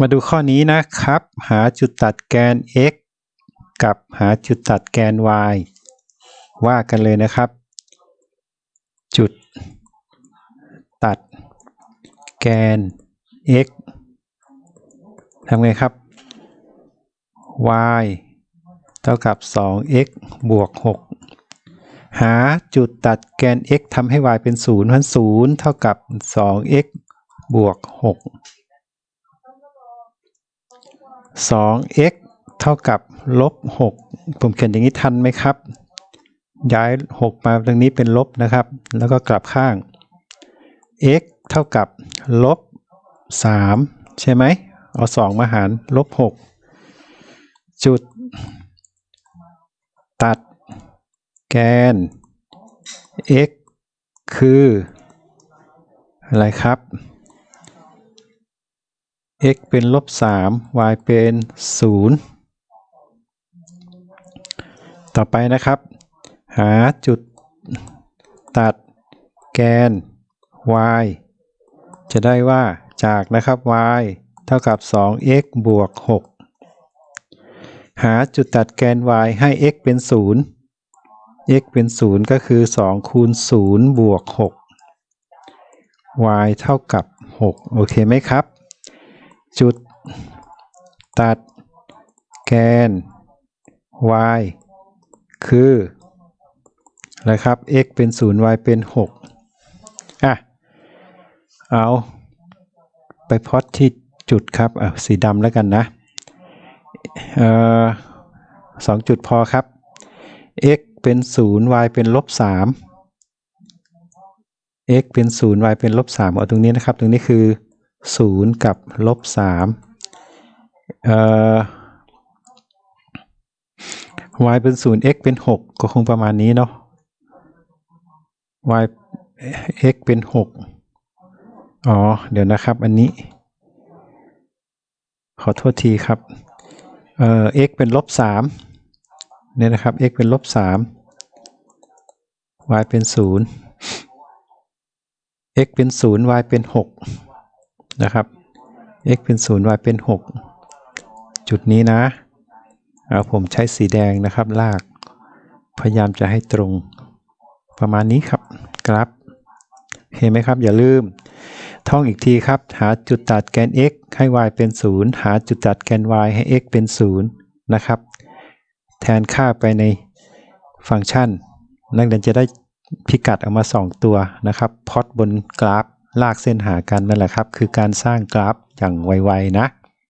มาดูข้อนี้นะครับ หาจุดตัดแกน x กับหาจุดตัดแกน y ว่ากันเลยนะครับ จุด ตัด แกน x ทำไงครับ y เท่ากับ 2x บวก 6 หาจุดตัดแกน x ทำให้ y เป็น 0เพราะ0เท่ากับ 2x บวก 6 2x เท่ากับลบ6ผมเขียนอย่างนี้ทันไหมครับ ย้าย 6 มาตรงนี้เป็นลบนะครับ แล้วก็กลับข้าง x เท่ากับลบ3ใช่ไหม เอา 2 มาหารลบ6จุด ตัด แกน x คือ อะไรครับ x เป็นลบ3 y เป็น0ต่อไปนะครับ หาจุดตัดแกน y จะได้ว่าจากนะครับ y เท่ากับ 2x บวก 6 หาจุดตัดแกน y ให้ x เป็น 0 x เป็น 0 ก็คือ 2 คูณ 0 บวก 6 y เท่ากับ 6 โอเคไหมครับ จุด ตัด แกน y คืออะไรครับ x เป็น 0 y เป็น 6 อะ เอา ไปพอดที่จุดครับอะสีดำแล้วกันนะ เอ่อสองจุดพอครับ x เป็น 0 y เป็นลบ3 x เป็น 0 y เป็นลบ3เอาตรงนี้นะครับ ตรงนี้คือ 0กับลบ3เอ่อ y เป็น0 x เป็น6ก็คงประมาณนี้เนาะ y x เป็น6อ๋อ เดี๋ยวนะครับอันนี้ ขอโทษทีครับ เอ่อ x เป็นลบ3เนี่ยนะครับ x เป็นลบ3 y เป็น0 x เป็น0 y เป็น6 นะครับ x เป็น 0 y เป็น 6 จุดนี้นะเอาผมใช้สีแดงนะครับลาก พยายามจะให้ตรงประมาณนี้ครับกราฟเห็นไหมครับ อย่าลืม ท่องอีกทีครับ หาจุดตัดแกน x ให้ y เป็น 0 หาจุดตัดแกน y ให้ x เป็น 0 นะครับ แทนค่าไปในฟังก์ชัน นักเรียนจะได้พิกัดออกมา 2 ตัวนะครับพอดบนกราฟ ลากเส้นหากันนั่นแหละครับ คือการสร้างกราฟอย่างไวๆนะ